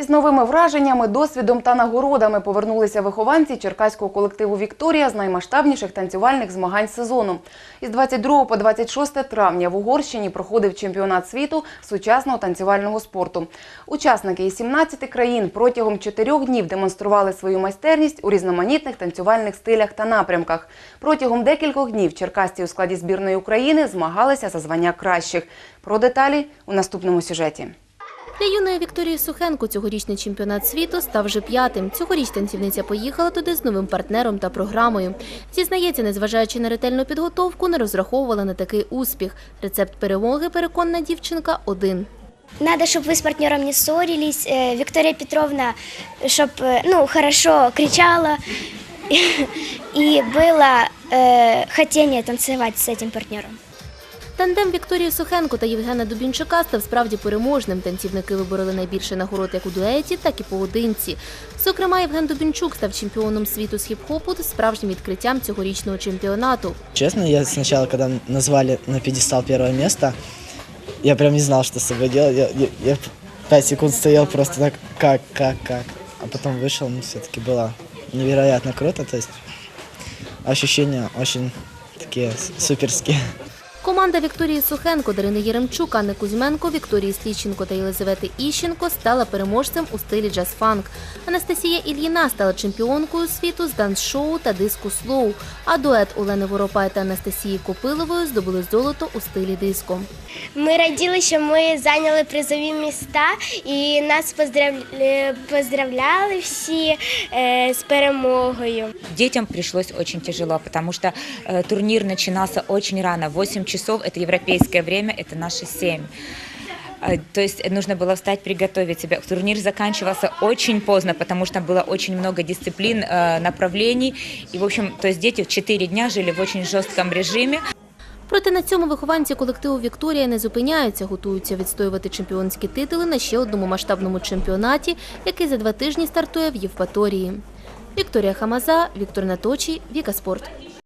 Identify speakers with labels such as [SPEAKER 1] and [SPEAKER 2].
[SPEAKER 1] Із новими враженнями, досвідом та нагородами повернулися вихованці черкаського колективу Вікторія з наймасштабніших танцювальних змагань сезону. Із 22 по 26 травня в Угорщині проходив чемпіонат світу сучасного танцювального спорту. Учасники із 17 країн протягом чотирьох днів демонстрували свою майстерність у різноманітних танцювальних стилях та напрямках. Протягом декількох днів черкасці у складі збірної України змагалися за звання кращих. Про деталі у наступному сюжеті.
[SPEAKER 2] Для юної Вікторії Сухенко цьогорічний чемпіонат світу став вже п'ятим. Цьогоріч танцівниця поїхала туди з новим партнером та програмою. Зізнається, незважаючи на ретельну підготовку, не розраховувала на такий успіх. Рецепт перемоги, переконана дівчинка, один.
[SPEAKER 3] Надо, чтобы вы с партнером не ссорились. Э, Виктория Петровна, чтобы ну, хорошо кричала. И было э, хотение танцевать с этим партнером.
[SPEAKER 2] Тандем Вікторії Сухенко та Євгена Дубінчука став справді переможним. Танцівники вибороли найбільше нагород як у дуеті, так і поодинці. Зокрема, Євген Дубінчук став чемпіоном світу з хіп-хопу, справжнім відкриттям цьогорічного чемпіонату.
[SPEAKER 4] Честно, я сначала, когда назвали на пьедестал первое место, я прям не знал, что с собой делать. Я, я, я пять секунд стоял просто так, как, как, как. А потом вышел, ну, все-таки было невероятно круто. То есть ощущения очень такие с- суперские.
[SPEAKER 2] Команда Вікторії Сухенко, Дарини Єремчук, Анни Кузьменко, Вікторії Сліченко та Єлизавети Іщенко стала переможцем у стилі джаз-фанк. Анастасія Ільїна стала чемпіонкою світу з данс-шоу та диску слоу. А дует Олени Воропай та Анастасії Копилової здобули золото у стилі диско.
[SPEAKER 3] Ми раділи, що ми зайняли призові міста, і нас поздравляли всі е, з перемогою.
[SPEAKER 5] Детям пришлось очень тяжело, потому что э, турнир начинался очень рано. 8 часов – это европейское время, это наши 7. Э, То есть нужно было встать, приготовить себя. Турнир заканчивался очень поздно, потому что было очень много дисциплин, э, направлений. И, в общем, то есть дети в 4 дня жили в очень жестком режиме.
[SPEAKER 2] Проте на цьому вихованці колективу Вікторія не зупиняються, готуються відстоювати чемпіонські титули на ще одному масштабному чемпіонаті, який за два тижні стартує в Євпаторії. Вікторія Хамаза, Віктор Наточій, Віка Спорт.